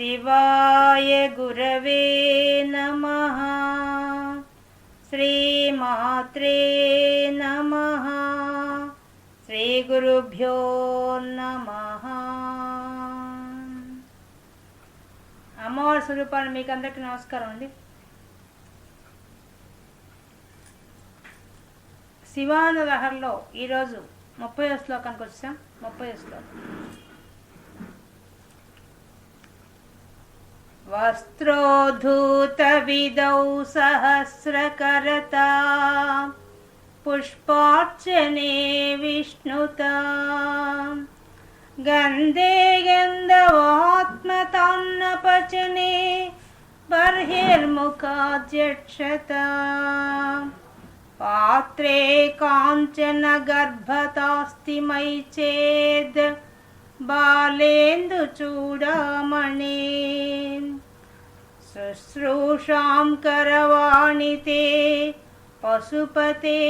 శివాయ గురవే నమ. శ్రీమాత్రే నమ. శ్రీ గురుభ్యో నమ. అమ్మవారి స్వరూపాన్ని మీకు అందరికీ నమస్కారం అండి. శివానంద లహర్లో ఈరోజు ముప్పై శ్లోకానికి వచ్చాం. ముప్పై శ్లోకం. वस्त्रोद्धूतविदौ सहस्रकरता पुष्पार्चने विष्णुता गन्धे गन्धवात्मतान्नपचने बर्हिर्मुखाद्यक्षता पात्रे काञ्चन गर्भतास्ति मयि चेद् बालेन्दुचूडामणे शुश्रूषां करवाणि ते पशुपते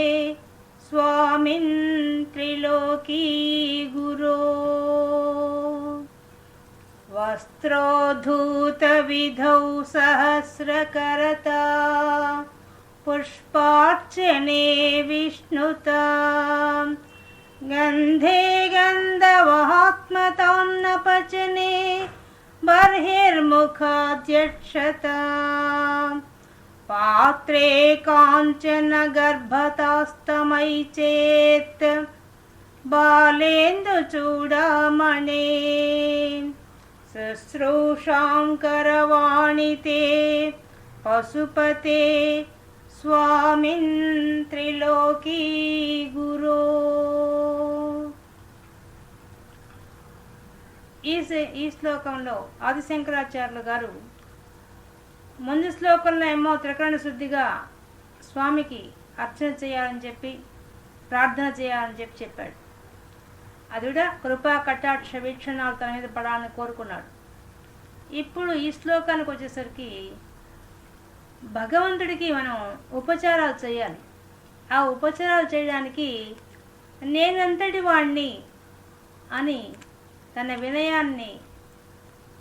स्वामिन् त्रिलोकी गुरो। वस्त्रोद्धूतविधौ सहस्रकरता पुष्पार्चने विष्णुता गन्धे गन्धवहात्मतां पचने बर्हिर्मुखाद्यक्षता। पात्रे काञ्चन गर्भतास्तमै चेत् बालेन्दुचूडामणे। शुश्रूषां करवाणि ते पशुपते स्वामिन् त्रिलोकी गुरो। ఈ ఈ శ్లోకంలో ఆదిశంకరాచార్యులు గారు ముందు శ్లోకంలో ఏమో త్రికరణ శుద్ధిగా స్వామికి అర్చన చేయాలని చెప్పి ప్రార్థన చేయాలని చెప్పి చెప్పాడు. అది కూడా కృపా కటాక్ష వీక్షణాలు తన మీద పడాలని కోరుకున్నాడు. ఇప్పుడు ఈ శ్లోకానికి వచ్చేసరికి భగవంతుడికి మనం ఉపచారాలు చేయాలి. ఆ ఉపచారాలు చేయడానికి నేనంతటి వాణ్ణి అని తన వినయాన్ని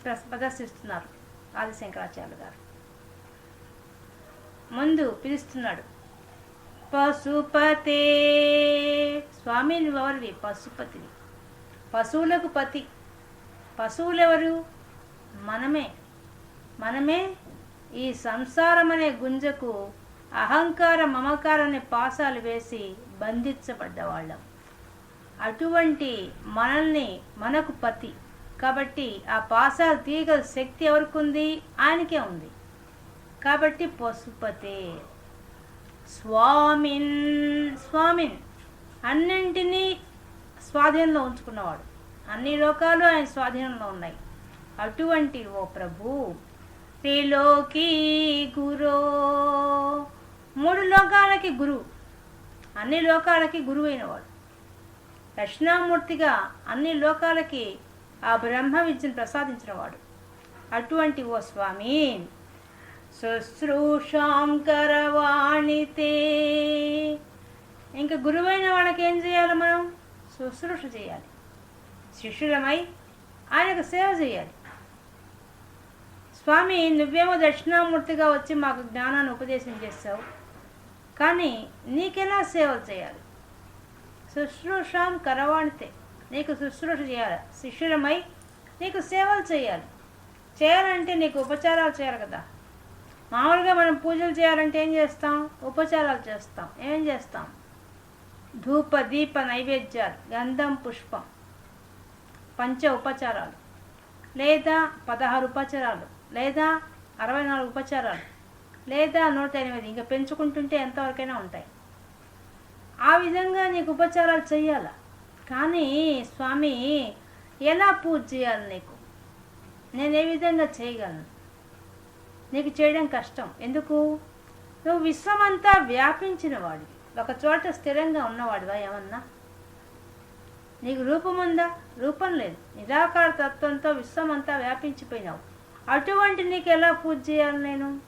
ప్రదర్శిస్తున్నారు ఆదిశంకరాచార్యులు గారు. ముందు పిలుస్తున్నాడు పశుపతే స్వామి ఎవరివి? పశుపతిని. పశువులకు పతి. పశువులెవరు? మనమే. మనమే ఈ సంసారం అనే గుంజకు అహంకార మమకారాన్ని పాసాలు వేసి బంధించబడ్డవాళ్ళం. అటువంటి మనల్ని మనకు పతి. కాబట్టి ఆ పాసాలు తీగ శక్తి ఎవరికి ఉంది ఆయనకే ఉంది. కాబట్టి పశుపతే. స్వామిన్ స్వామిన్. అన్నింటినీ స్వాధీనంలో ఉంచుకున్నవాడు. అన్ని లోకాలు ఆయన స్వాధీనంలో ఉన్నాయి. అటువంటి ఓ ప్రభు. త్రిలోకి గురో. మూడు లోకాలకి గురువు. అన్ని లోకాలకి గురువైనవాడు. దక్షిణామూర్తిగా అన్ని లోకాలకి ఆ బ్రహ్మ విద్యను ప్రసాదించినవాడు. అటువంటి ఓ స్వామి శుశ్రూషాం కరవాణితే. ఇంకా గురువైన వాళ్ళకి ఏం చేయాలి మనం? శుశ్రూష చేయాలి. శిష్యులమై ఆయనకు సేవ చేయాలి. స్వామి నువ్వేమో దక్షిణామూర్తిగా వచ్చి మాకు జ్ఞానాన్ని ఉపదేశం చేస్తావు. కానీ నీకెలా సేవ చేయాలి? శుశ్రూషాం కరవాణితే. నీకు శుశ్రూష చేయాలి. శిష్యులమై నీకు సేవలు చేయాలి. చేయాలంటే నీకు ఉపచారాలు చేయాలి కదా. మామూలుగా మనం పూజలు చేయాలంటే ఏం చేస్తాం? ఉపచారాలు చేస్తాం. ఏం చేస్తాం? ధూప దీప నైవేద్యాలు గంధం పుష్పం పంచ ఉపచారాలు లేదా పదహారు ఉపచారాలు లేదా అరవై నాలుగు ఉపచారాలు లేదా నూట ఎనిమిది. ఇంకా పెంచుకుంటుంటే ఎంతవరకైనా ఉంటాయి. ఆ విధంగా నీకు ఉపచారాలు చెయ్యాలా? కానీ స్వామి ఎలా పూజ చేయాలి నీకు? నేను ఏ విధంగా చేయగలను? నీకు చేయడం కష్టం. ఎందుకు? నువ్వు విశ్వమంతా వ్యాపించిన వాడివి. ఒక చోట స్థిరంగా ఉన్నవాడివా ఏమన్నా? నీకు రూపం ఉందా? రూపం లేదు. నిరాకార తత్వంతో విశ్వమంతా వ్యాపించిపోయినావు. అటువంటి నీకు ఎలా పూజ చేయాలి నేను?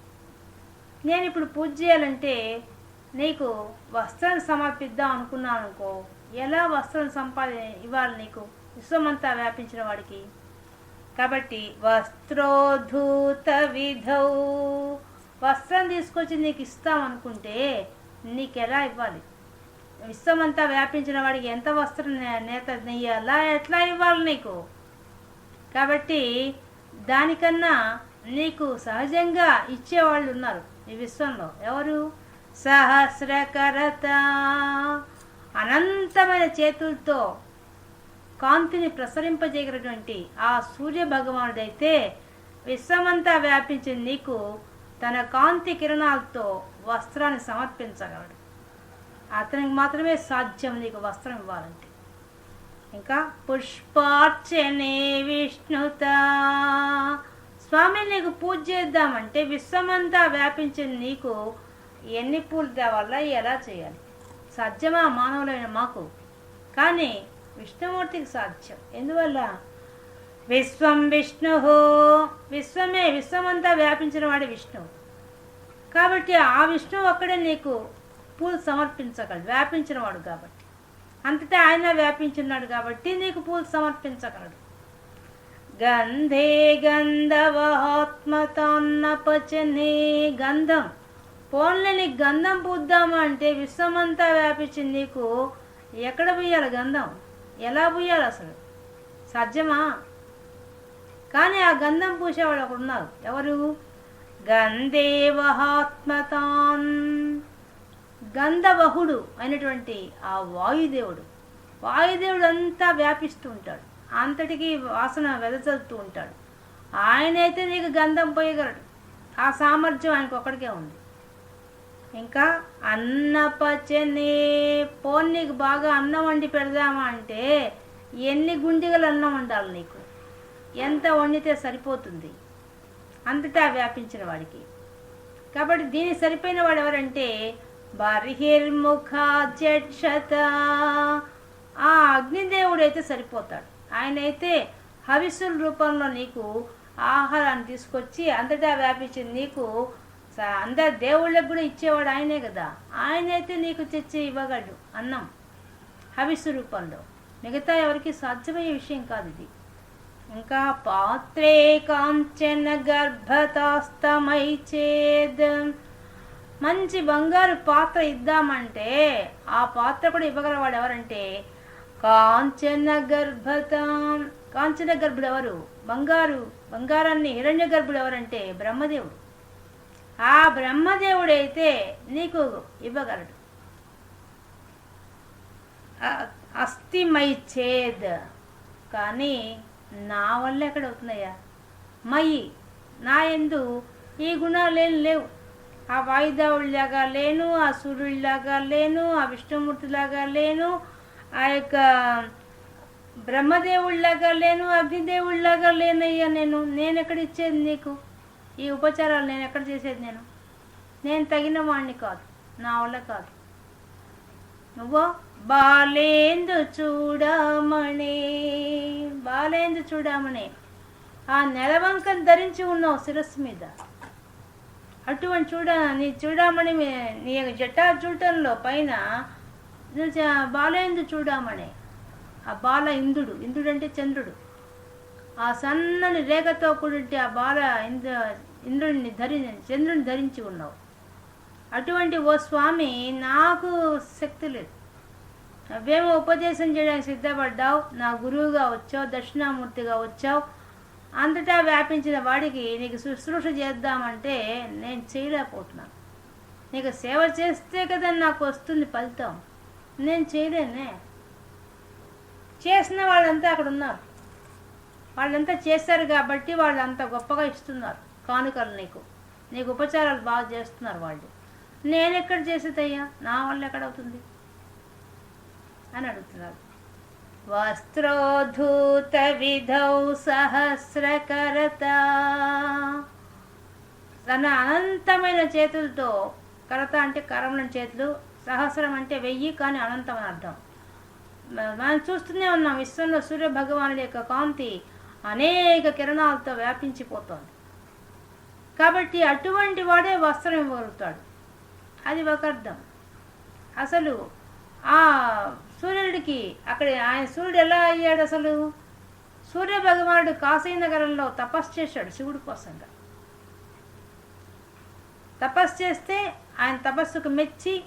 నేను ఇప్పుడు పూజ చేయాలంటే నీకు వస్త్రం సమర్పిద్దాం అనుకున్నాను అనుకో ఎలా వస్త్రం సంపాది ఇవ్వాలి నీకు? విశ్వమంతా వ్యాపించిన వాడికి. కాబట్టి వస్త్రోధూత విధౌ. వస్త్రం తీసుకొచ్చి నీకు ఇస్తాం అనుకుంటే నీకు ఎలా ఇవ్వాలి? విశ్వమంతా వ్యాపించిన వాడికి ఎంత వస్త్రం నే- నేత నెయ్యాలా? ఎట్లా ఇవ్వాలి నీకు? కాబట్టి దానికన్నా నీకు సహజంగా ఇచ్చేవాళ్ళు ఉన్నారు ఈ విశ్వంలో. ఎవరు? సహస్రకరత. అనంతమైన చేతులతో కాంతిని ప్రసరింపజేగినటువంటి ఆ సూర్య భగవానుడైతే విశ్వమంతా వ్యాపించిన నీకు తన కాంతి కిరణాలతో వస్త్రాన్ని సమర్పించగలడు. అతనికి మాత్రమే సాధ్యం నీకు వస్త్రం ఇవ్వాలంటే. ఇంకా పుష్పార్చనే విష్ణుత. స్వామి నీకు పూజ చేద్దామంటే విశ్వమంతా వ్యాపించిన నీకు ఎన్ని పూలు తేవాలా ఎలా చేయాలి? సాధ్యమా మానవులైన మాకు. కానీ విష్ణుమూర్తికి సాధ్యం. ఎందువల్ల? విశ్వం విష్ణు విశ్వమే విశ్వమంతా వ్యాపించిన వాడి విష్ణువు. కాబట్టి ఆ విష్ణువు ఒక్కడే నీకు పూలు సమర్పించగలడు వ్యాపించినవాడు కాబట్టి. అంతటా ఆయన వ్యాపించున్నాడు కాబట్టి నీకు పూలు సమర్పించగలడు. గంధే గంధవహాత్మతాన్నపచనే గంధం. పోన్లని గంధం పూద్దామా అంటే విశ్వమంతా వ్యాపించింది నీకు ఎక్కడ పూయాలి గంధం? ఎలా పూయాలి అసలు? సాధ్యమా కానీ ఆ గంధం పూసేవాడు ఒకడు ఉన్నారు. ఎవరు? గంధేవహాత్మతాన్. గంధవహుడు అయినటువంటి ఆ వాయుదేవుడు. వాయుదేవుడు అంతా వ్యాపిస్తూ ఉంటాడు. అంతటికి వాసన వెదజల్లుతూ ఉంటాడు. ఆయనైతే నీకు గంధం పోయగలడు. ఆ సామర్థ్యం ఆయనకు ఒక్కడికే ఉంది. ఇంకా అన్నపచనే పోన్ నీకు బాగా అన్నం వండి పెడదామా అంటే ఎన్ని గుండిగలు అన్నం వండాలి నీకు? ఎంత వండితే సరిపోతుంది? అంతటా వ్యాపించిన వాడికి. కాబట్టి దీనికి సరిపోయిన వాడు ఎవరంటే బర్హిర్ముఖాధ్యక్షత ఆ అగ్నిదేవుడు అయితే సరిపోతాడు. ఆయన అయితే హవిస్సుల రూపంలో నీకు ఆహారాన్ని తీసుకొచ్చి అంతటా వ్యాపించింది నీకు అందరు దేవుళ్ళకు కూడా ఇచ్చేవాడు ఆయనే కదా. ఆయనైతే నీకు తెచ్చి ఇవ్వగలడు. అన్నం. హవిస్సు రూపంలో. మిగతా ఎవరికి సాధ్యమయ్యే విషయం కాదు ఇది. ఇంకా పాత్రే కాంచన గర్భతాస్తమై చేద్ మంచి బంగారు పాత్ర ఇద్దామంటే ఆ పాత్ర కూడా ఇవ్వగలవాడు ఎవరంటే కాంచన గర్భతం. కాంచన గర్భుడు ఎవరు? బంగారు బంగారాన్ని హిరణ్య గర్భుడు ఎవరంటే బ్రహ్మదేవుడు. ఆ బ్రహ్మదేవుడైతే నీకు ఇవ్వగలడు. అస్థిమై చేద్ కానీ నా వల్ల ఎక్కడ అవుతున్నాయా మయి నా ఎందు ఈ గుణాలు ఏం లేవు. ఆ వాయుదేవుడిలాగా లేను ఆ సూర్యుడిలాగా లేను ఆ విష్ణుమూర్తిలాగా లేను ఆ యొక్క బ్రహ్మదేవుడిలాగా లేను అగ్నిదేవుడిలాగా లేనయ్యా నేను. నేను ఎక్కడ ఇచ్చేది నీకు? ఈ ఉపచారాలు నేను ఎక్కడ చేసేది నేను? నేను తగిన వాణ్ణి కాదు నా వల్ల కాదు. నువ్వో బాలేందు చూడమణి బాలేందు చూడమని ఆ నెలవంకను ధరించి ఉన్నావు శిరస్సు మీద. అటువంటి చూడ నీ చూడమని నీ యొక్క జటా చూడటంలో పైన బాలేందు చూడమని. ఆ బాల ఇంద్రుడు ఇంద్రుడు అంటే చంద్రుడు. ఆ సన్నని రేఖతో కూడింటే ఆ బాల ఇంద్ర ఇంద్రుడిని ధరి చంద్రుని ధరించి ఉన్నావు అటువంటి ఓ స్వామి నాకు శక్తి లేదు. నువ్వేమో ఉపదేశం చేయడానికి సిద్ధపడ్డావు నా గురువుగా వచ్చావు దక్షిణామూర్తిగా వచ్చావు. అంతటా వ్యాపించిన వాడికి నీకు శుశ్రూష చేద్దామంటే నేను చేయలేకపోతున్నాను. నీకు సేవ చేస్తే కదా నాకు వస్తుంది ఫలితం. నేను చేయలేనే. చేసిన వాళ్ళంతా అక్కడ ఉన్నారు. వాళ్ళంతా చేశారు కాబట్టి వాళ్ళు అంత గొప్పగా ఇస్తున్నారు. కానుకలు నీకు. నీకు ఉపచారాలు బాగా చేస్తున్నారు వాళ్ళు. నేను ఎక్కడ చేసేదయ్యా? నా వల్ల ఎక్కడ అవుతుంది అని అడుగుతున్నారు. వస్త్రోధూత విధౌ సహస్రకరత. తన అనంతమైన చేతులతో కరత అంటే కరమైన చేతులు సహస్రం అంటే వెయ్యి కానీ అనంతం అని అర్థం. మనం చూస్తూనే ఉన్నాం విశ్వంలో సూర్య భగవానుడి యొక్క కాంతి అనేక కిరణాలతో వ్యాపించిపోతోంది. కాబట్టి అటువంటి వాడే వస్త్రం ఇవ్వగలుగుతాడు. అది ఒక అర్థం. అసలు ఆ సూర్యుడికి అక్కడ ఆయన సూర్యుడు ఎలా అయ్యాడు అసలు? సూర్య భగవానుడు కాశీ నగరంలో తపస్సు చేశాడు శివుడి కోసంగా. తపస్సు చేస్తే ఆయన తపస్సుకు మెచ్చి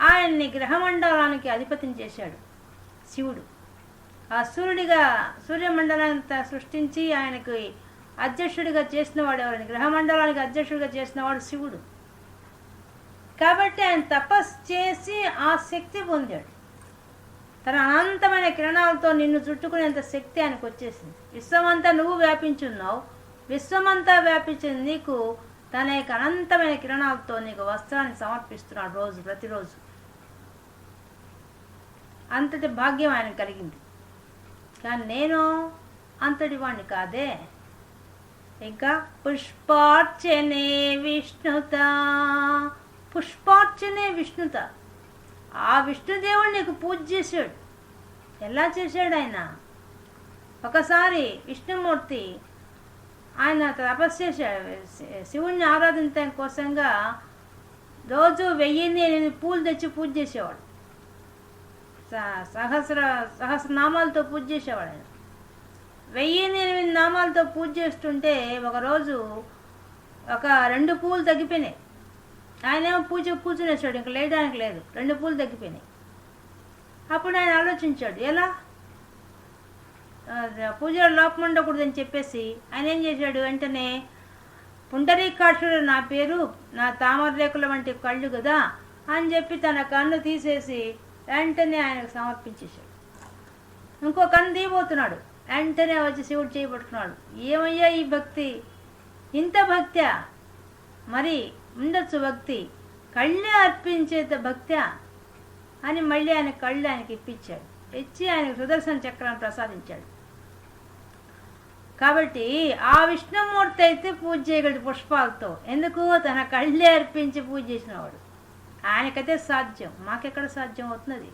ఆయన్ని గ్రహమండలానికి అధిపతిని చేశాడు శివుడు. ఆ సూర్యుడిగా సూర్యమండలాన్ని సృష్టించి ఆయనకి అధ్యక్షుడిగా చేసిన వాడు ఎవరని గ్రహమండలానికి అధ్యక్షుడిగా చేసిన వాడు శివుడు. కాబట్టి ఆయన తపస్సు చేసి ఆ శక్తి పొందాడు. తన అనంతమైన కిరణాలతో నిన్ను చుట్టుకునేంత శక్తి ఆయనకు వచ్చేసింది. విశ్వమంతా నువ్వు వ్యాపించున్నావు. విశ్వమంతా వ్యాపించిన నీకు. తన యొక్క అనంతమైన కిరణాలతో నీకు వస్త్రాన్ని సమర్పిస్తున్నాడు రోజు ప్రతిరోజు. అంతటి భాగ్యం ఆయన కలిగింది. కానీ నేను అంతటి వాణ్ణి కాదే? ఇంకా పుష్పార్చనే విష్ణుత. పుష్పార్చనే విష్ణుత. ఆ విష్ణుదేవుడు నీకు పూజ చేశాడు. ఎలా చేశాడు ఆయన? ఒకసారి విష్ణుమూర్తి ఆయన తపస్సు చేశాడు. శివుణ్ణి ఆరాధించడం కోసంగా రోజు వెయ్యిన్ని ఎనిమిది పూలు తెచ్చి పూజ చేసేవాడు. స- సహస్ర సహస్రనామాలతో పూజ చేసేవాడు ఆయన. వెయ్యి ఎనిమిది నామాలతో పూజ చేస్తుంటే ఒకరోజు ఒక రెండు పూలు తగ్గిపోయినాయి. ఆయనేమో పూజ కూర్చునేసాడు ఇంక లేయడానికి లేదు. రెండు పూలు తగ్గిపోయినాయి. అప్పుడు ఆయన ఆలోచించాడు ఎలా? పూజలో లోపం ఉండకూడదని చెప్పేసి ఆయన ఏం చేశాడు వెంటనే పుండరీకాక్షుడు నా పేరు నా తామర రేకుల వంటి కళ్ళు కదా అని చెప్పి తన కన్ను తీసేసి వెంటనే ఆయనకు సమర్పించేశాడు. ఇంకో కన్ను తీయబోతున్నాడు. వెంటనే వచ్చి శివుడు చేయబట్టుకున్నాడు ఏమయ్యా ఈ భక్తి? ఇంత భక్త్యా? మరి ఉండొచ్చు భక్తి. కళ్ళే అర్పించేంత భక్త్యా? అని మళ్ళీ ఆయన కళ్ళు ఆయనకి ఇప్పించాడు. ఇచ్చి ఆయనకు సుదర్శన చక్రాన్ని ప్రసాదించాడు. కాబట్టి ఆ విష్ణుమూర్తి అయితే పూజ చేయగలడు పుష్పాలతో. ఎందుకు? తన కళ్ళే అర్పించి పూజ చేసినవాడు ఆయనకైతే సాధ్యం. మాకెక్కడ సాధ్యం అవుతున్నది?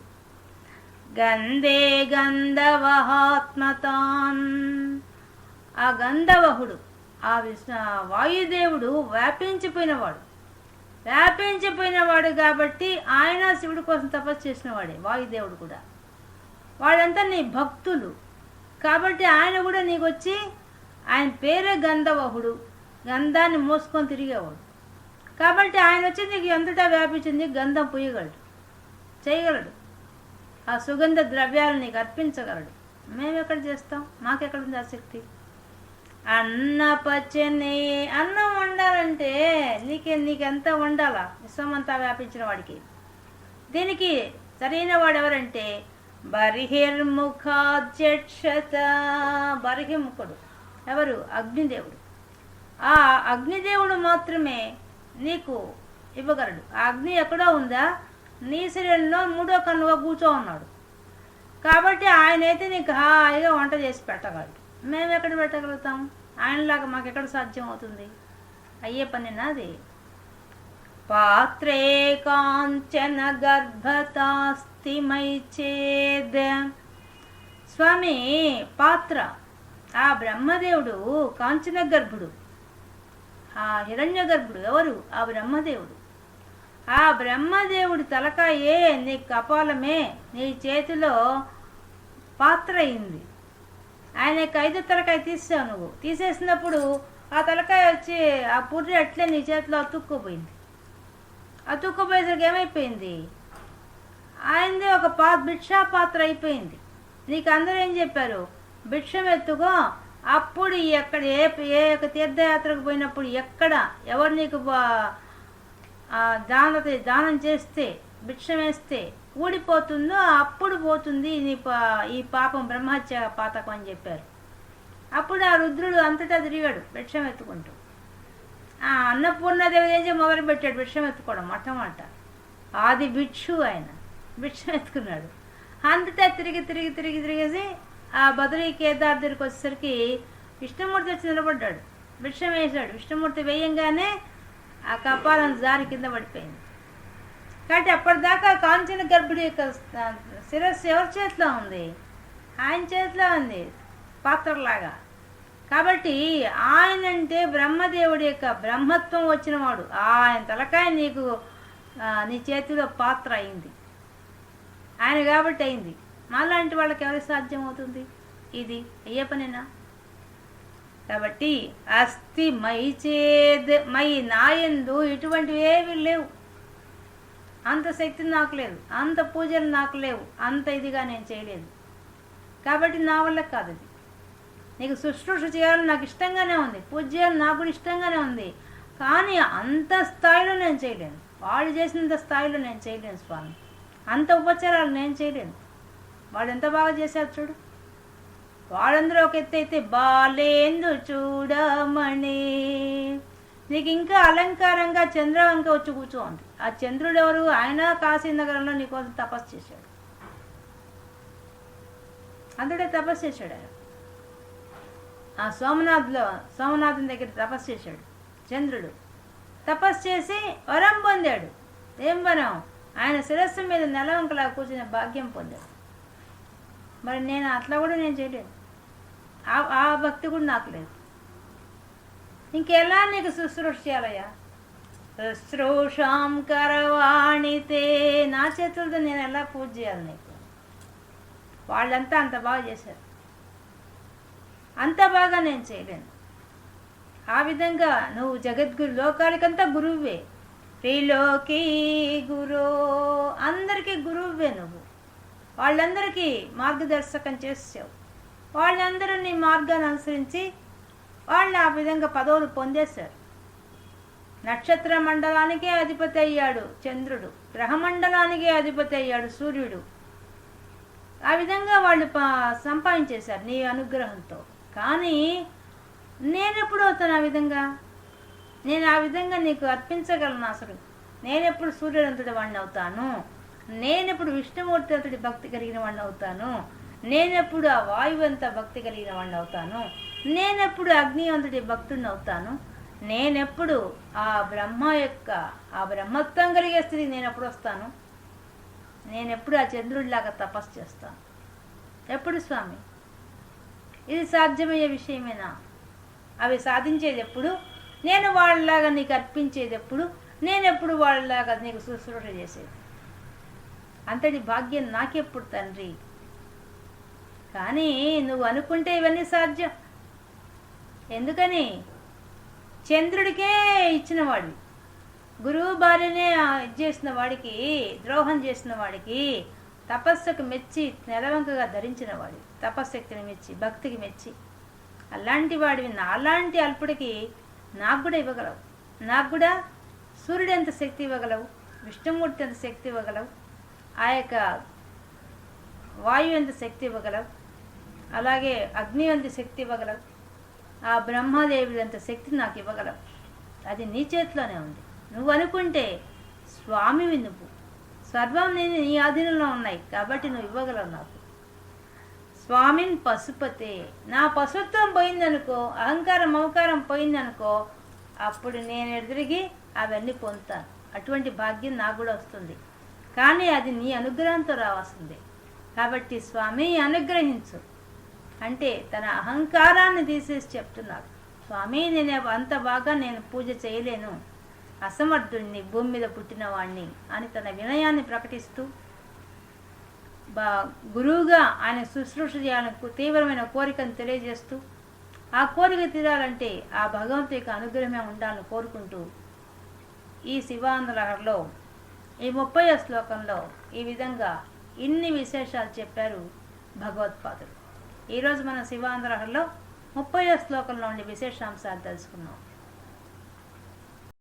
గంధే గంధవహాత్మతాన్. ఆ గంధవహుడు ఆ విష్ణు వాయుదేవుడు వ్యాపించిపోయినవాడు. వ్యాపించిపోయినవాడు కాబట్టి ఆయన శివుడి కోసం తపస్సు చేసినవాడే వాయుదేవుడు కూడా. వాళ్ళంతా నీ భక్తులు. కాబట్టి ఆయన కూడా నీకు వచ్చి ఆయన పేరే గంధవహుడు గంధాన్ని మోసుకొని తిరిగేవాడు. కాబట్టి ఆయన వచ్చి నీకు ఎంతటా వ్యాపించింది? గంధం పుయ్యగలడు చేయగలడు. ఆ సుగంధ ద్రవ్యాలు నీకు అర్పించగలడు. మేము ఎక్కడ చేస్తాం? మాకెక్కడుంది ఆసక్తి అన్న పచ్చని అన్నం వండాలంటే నీకే నీకెంత వండాలా? విశ్వమంతా వ్యాపించిన వాడికి. దీనికి సరైన వాడు ఎవరంటే బర్హిర్ముఖాధ్యక్షత బర్హిముఖుడు. ఎవరు? అగ్నిదేవుడు. ఆ అగ్నిదేవుడు మాత్రమే నీకు ఇవ్వగలడు. ఆ అగ్ని ఎక్కడో ఉందా? నీ శరీరంలో మూడో కన్నుగా కూర్చో ఉన్నాడు. కాబట్టి ఆయన అయితే నీకు హాయిగా వంట చేసి పెట్టగలడు. మేము ఎక్కడ పెట్టగలుగుతాం? ఆయనలాగా మాకు ఎక్కడ సాధ్యం అవుతుంది అయ్యే పని నాది. పాత్రే కాంచన గర్భతాస్తిమై చేద్. స్వామి పాత్ర. ఆ బ్రహ్మదేవుడు కాంచన గర్భుడు. ఆ హిరణ్య గర్భుడు ఎవరు? ఆ బ్రహ్మదేవుడు. ఆ బ్రహ్మదేవుడి తలకాయే నీ కపాలమే నీ చేతిలో పాత్ర అయింది ఆయన యొక్క ఐదు తలకాయ తీసావు నువ్వు. తీసేసినప్పుడు ఆ తలకాయ వచ్చి ఆ పుర్రి అట్లే నీ చేతిలో అతుక్కుపోయింది అతుక్కుపోయేసరికి ఏమైపోయింది? ఆయనది ఒక పా భిక్షా పాత్ర అయిపోయింది. నీకు అందరూ ఏం చెప్పారు? భిక్షం ఎత్తుకో అప్పుడు ఎక్కడ ఏ ఏ యొక్క తీర్థయాత్రకు పోయినప్పుడు ఎక్కడ ఎవరు నీకు బా- ఆ దాన దానం చేస్తే భిక్షం వేస్తే ఊడిపోతుందో అప్పుడు పోతుంది నీ పా- ఈ పాపం బ్రహ్మహత్య పాతకం అని చెప్పారు. అప్పుడు ఆ రుద్రుడు అంతటా తిరిగాడు భిక్షం ఎత్తుకుంటూ ఆ అన్నపూర్ణదేవి ఏం మొదలుపెట్టాడు మొదలు పెట్టాడు భిక్షం ఎత్తుకోవడం మొట్టమొదట. ఆది భిక్షు ఆయన భిక్షం ఎత్తుకున్నాడు అంతటా తిరిగి తిరిగి తిరిగి తిరిగేసి ఆ బదురీ కేదార్ దగ్గరికి వచ్చేసరికి విష్ణుమూర్తి వచ్చి నిలబడ్డాడు. భిక్షం వేశాడు విష్ణుమూర్తి వేయంగానే ఆ కపాలం జారి కింద పడిపోయింది. కాబట్టి అప్పటిదాకా కాంచన గర్భుడి యొక్క శిరస్సు ఎవరి చేతిలో ఉంది? ఆయన చేతిలో ఉంది పాత్రలాగా. కాబట్టి ఆయన అంటే బ్రహ్మదేవుడి యొక్క బ్రహ్మత్వం వచ్చినవాడు. ఆయన తలకాయ నీకు నీ చేతిలో పాత్ర అయింది. ఆయన కాబట్టి అయింది. మాలాంటి వాళ్ళకి ఎవరికి సాధ్యం అవుతుంది? ఇది అయ్యే పనేనా కాబట్టి అస్థి మై చేద్ మై నాయందు ఇటువంటివి ఏవి లేవు. అంత శక్తి నాకు లేదు అంత పూజలు నాకు లేవు అంత ఇదిగా నేను చేయలేదు. కాబట్టి నా వల్ల కాదు అది నీకు శుశ్రూష చేయాలని నాకు ఇష్టంగానే ఉంది పూజ చేయాలని నాకు కూడా ఇష్టంగానే ఉంది. కానీ అంత స్థాయిలో నేను చేయలేను. వాళ్ళు చేసినంత స్థాయిలో నేను చేయలేను స్వామి. అంత ఉపచారాలు నేను చేయలేను. వాళ్ళు ఎంత బాగా చేశారు చూడు. వాళ్ళందరూ ఒక ఎత్తు అయితే బాలేందు చూడమణి నీకు ఇంకా అలంకారంగా చంద్రవంక వచ్చి కూర్చోంది. ఆ చంద్రుడు ఎవరు ఆయన కాశీ నగరంలో నీకోసం తపస్సు చేశాడు. అందుడే తపస్సు చేశాడు ఆయన. ఆ సోమనాథ్లో సోమనాథుని దగ్గర తపస్సు చేశాడు చంద్రుడు. తపస్సు చేసి వరం పొందాడు. ఏం వరం? ఆయన శిరస్సు మీద నెలవంకలా కూర్చునే భాగ్యం పొందాడు. మరి నేను అట్లా కూడా నేను చేయలేదు. ఆ ఆ భక్తి కూడా నాకు లేదు. ఇంకెలా నీకు శుశ్రూష చేయాలయ్యా? శుశ్రూషాం కరవాణితే నా చేతులతో నేను ఎలా పూజ చేయాలి నీకు? వాళ్ళంతా అంత బాగా చేశారు. అంత బాగా నేను చేయలేను. ఆ విధంగా నువ్వు జగద్గురు లోకాలకంతా గురువువే త్రిలోకి గురు. అందరికీ గురువువే నువ్వు. వాళ్ళందరికీ మార్గదర్శకం చేసావు వాళ్ళందరూ నీ మార్గాన్ని అనుసరించి వాళ్ళు ఆ విధంగా పదవులు పొందేశారు. నక్షత్ర మండలానికే అధిపతి అయ్యాడు చంద్రుడు. గ్రహమండలానికే అధిపతి అయ్యాడు సూర్యుడు. ఆ విధంగా వాళ్ళు సంపాదించేశారు నీ అనుగ్రహంతో. కానీ నేనెప్పుడు అవుతాను ఆ విధంగా? నేను ఆ విధంగా నీకు అర్పించగలను అసలు నేనెప్పుడు సూర్యవంతుడి వాడిని అవుతాను. నేనెప్పుడు విష్ణుమూర్తి అంతటి భక్తి కలిగిన వాడిని అవుతాను. నేనెప్పుడు ఆ వాయువంత భక్తి కలిగిన వాడిని అవుతాను? నేనెప్పుడు అగ్నివంతుడి భక్తుడిని అవుతాను? నేనెప్పుడు ఆ బ్రహ్మ యొక్క ఆ బ్రహ్మత్వం కలిగే స్థితికి నేను ఎప్పుడు వస్తాను? నేనెప్పుడు ఆ చంద్రుడిలాగా తపస్సు చేస్తాను? ఎప్పుడు స్వామి? ఇది సాధ్యమయ్యే విషయమేనా? అవి సాధించేది ఎప్పుడు? నేను వాళ్ళలాగా నీకు అర్పించేది ఎప్పుడు? నేనెప్పుడు వాళ్ళలాగా నీకు శుశ్రూష చేసేది? అంతటి భాగ్యం నాకెప్పుడు తండ్రి? కానీ నువ్వు అనుకుంటే ఇవన్నీ సాధ్యం. ఎందుకని? చంద్రుడికే ఇచ్చిన వాడివి గురువు భార్యనే ఇది చేసిన వాడికి ద్రోహం చేసిన వాడికి తపస్సుకు మెచ్చి నెలవంకగా ధరించిన వాడి తపశ్శక్తిని మెచ్చి భక్తికి మెచ్చి. అలాంటి వాడివి నాలాంటి అల్పుడికి నాకు కూడా ఇవ్వగలవు. నాకు కూడా సూర్యుడు ఎంత శక్తి ఇవ్వగలవు? విష్ణుమూర్తి ఎంత శక్తి ఇవ్వగలవు? ఆ యొక్క వాయువు ఎంత శక్తి ఇవ్వగలవు? అలాగే అగ్ని అంత శక్తి ఇవ్వగలవు. ఆ బ్రహ్మదేవుడి అంత శక్తి నాకు ఇవ్వగలవు. అది నీ చేతిలోనే ఉంది. నువ్వు అనుకుంటే స్వామివి నువ్వు సర్వం నేను నీ ఆధీనంలో ఉన్నాయి కాబట్టి నువ్వు ఇవ్వగలవు నాకు. స్వామిన్ పశుపతే. నా పశుత్వం పోయిందనుకో అహంకారం మమకారం పోయిందనుకో అప్పుడు నేను ఎదురిగి అవన్నీ పొందుతాను. అటువంటి భాగ్యం నాకు కూడా వస్తుంది. కానీ అది నీ అనుగ్రహంతో రావాల్సిందే. కాబట్టి స్వామి అనుగ్రహించు. అంటే తన అహంకారాన్ని తీసేసి చెప్తున్నాడు. స్వామి నేను అంత బాగా నేను పూజ చేయలేను. అసమర్థుడిని భూమి మీద పుట్టినవాణ్ణి అని తన వినయాన్ని ప్రకటిస్తూ బా గురువుగా ఆయన శుశ్రూష చేయాలని తీవ్రమైన కోరికను తెలియజేస్తూ ఆ కోరిక తీరాలంటే ఆ భగవంతు యొక్క అనుగ్రహమే ఉండాలని కోరుకుంటూ ఈ శివాంధ్రలో ఈ ముప్పై శ్లోకంలో ఈ విధంగా ఇన్ని విశేషాలు చెప్పారు భగవత్పాదుడు ఈరోజు మన శివాంధ్రలో ముప్పయో శ్లోకంలో విశేషాంశాలు తెలుసుకున్నాం